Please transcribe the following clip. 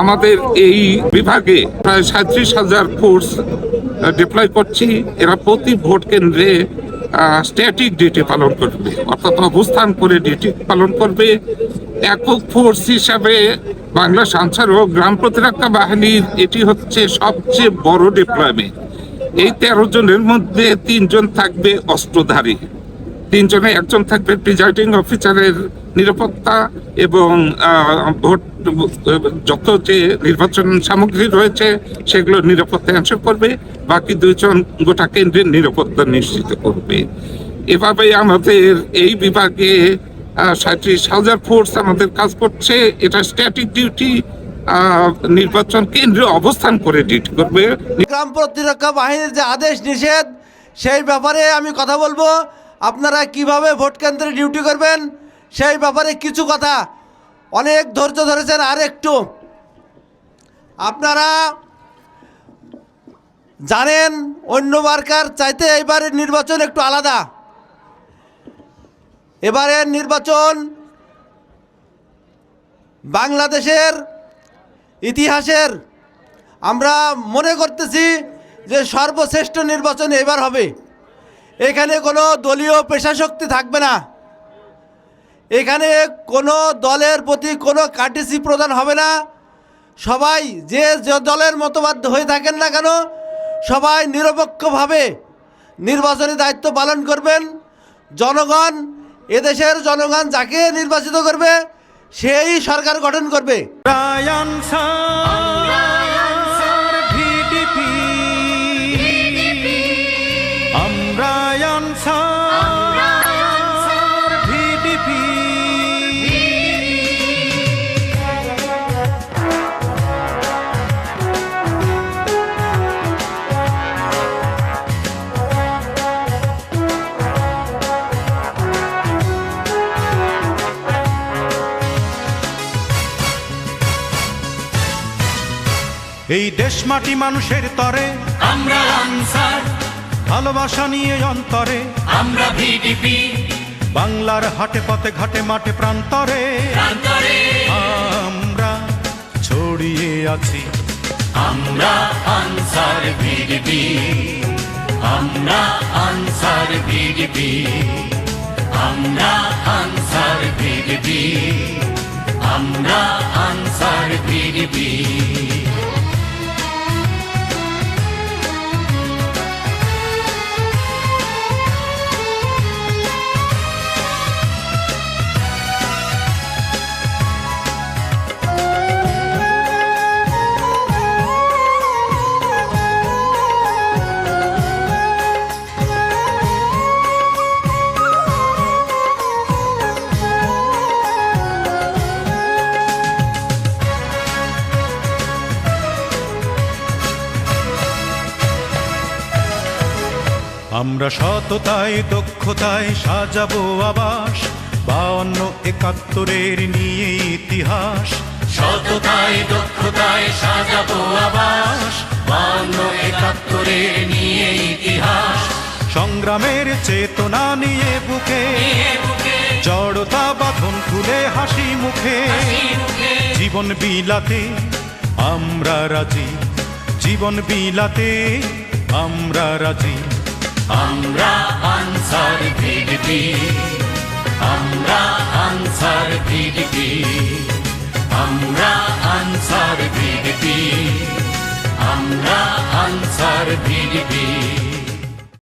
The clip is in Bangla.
আমাদের এই বিভাগে প্রায় সাঁত্রিশ হাজার ফোর্স ডিপ্লয় করছি। এরা প্রতি ভোট কেন্দ্রে স্ট্যাটিক ডিউটি পালন করবে। অর্থাৎ অবস্থান করে ডিউটি পালন করবে। একক ফোর্স হিসাবে বাংলা সাংসার ও গ্রাম প্রতিরক্ষা বাহিনীর এটি হচ্ছে সবচেয়ে বড় ডিপ্লয়মেন্ট এই তেরো জনের মধ্যে তিনজন থাকবে অস্ত্রধারী। তিনজনে, একজন থাকবে প্রিজাইডিং অফিসারের নিরাপত্তা এবং ভোট, যত যে নির্বাচন সামগ্রী রয়েছে, সেগুলো নিরাপত্তা এনশোর করবে, বাকি দুইজন গোটা কেন্দ্রের নিরাপত্তা নিশ্চিত করবে। এভাবে আমাদের এই বিভাগে সাঁত্রিশ হাজার ফোর্স আমাদের কাজ করছে, এটা স্ট্যাটিক ডিউটি নির্বাচন কেন্দ্রে অবস্থান করে ডিউটি করবে। গ্রাম প্রতিরক্ষা বাহিনীর যে আদেশ নিষেধ, সেই ব্যাপারে আমি কথা বলব। আপনারা কীভাবে ভোট কেন্দ্রে ডিউটি করবেন? সেই ব্যাপারে কিছু কথা। অনেক ধৈর্য ধরেছেন আর একটু আপনারা জানেন, অন্য মার্কার চাইতে এবারের নির্বাচন একটু আলাদা। এবারের নির্বাচন বাংলাদেশের ইতিহাসের। আমরা মনে করতেছি যে সর্বশ্রেষ্ঠ নির্বাচন এবার হবে। এখানে কোনো দলীয় পেশাশক্তি থাকবে না। এখানে কোনো দলের প্রতি কোনো কার্টিসি প্রদান হবে না। সবাই যে দলের মতবাদ হয়ে থাকেন না কেন, সবাই নিরপেক্ষভাবে নির্বাচনী দায়িত্ব পালন করবেন। জনগণ, এদেশের জনগণ যাকে নির্বাচিত করবে, সেই সরকার গঠন করবে। এই দেশ মাটি মানুষের তরে। আমরা আনসার। ভালোবাসা নিয়ে অন্তরে। আমরা ভিডিপি বাংলার হাটে পথে ঘাটে মাঠে প্রান্তরে। আমরা ছড়িয়ে আছি। আমরা আনসার ভিডিপি আমরা আনসার ভিডিপি আমরা আনসার ভিডিপি আমরা আনসার ভিডিপি আমরা সততায় দক্ষতায় সাজাবো আবাস বাউন্ন একাত্তরের নিয়ে ইতিহাস। সততায় দক্ষতায় সাজাবো আবাস বান্ন একাত্তরের নিয়ে ইতিহাস। সংগ্রামের চেতনা নিয়ে বুকে জড়তা বাঁধন খুলে হাসি মুখে। জীবন বিলাতে আমরা রাজি জীবন বিলাতে আমরা রাজি। আমরা আনসার ভিডিপি আমরা আনসার ভিডিপি আমরা আনসার ভিডিপি আমরা আনসার ভিডিপি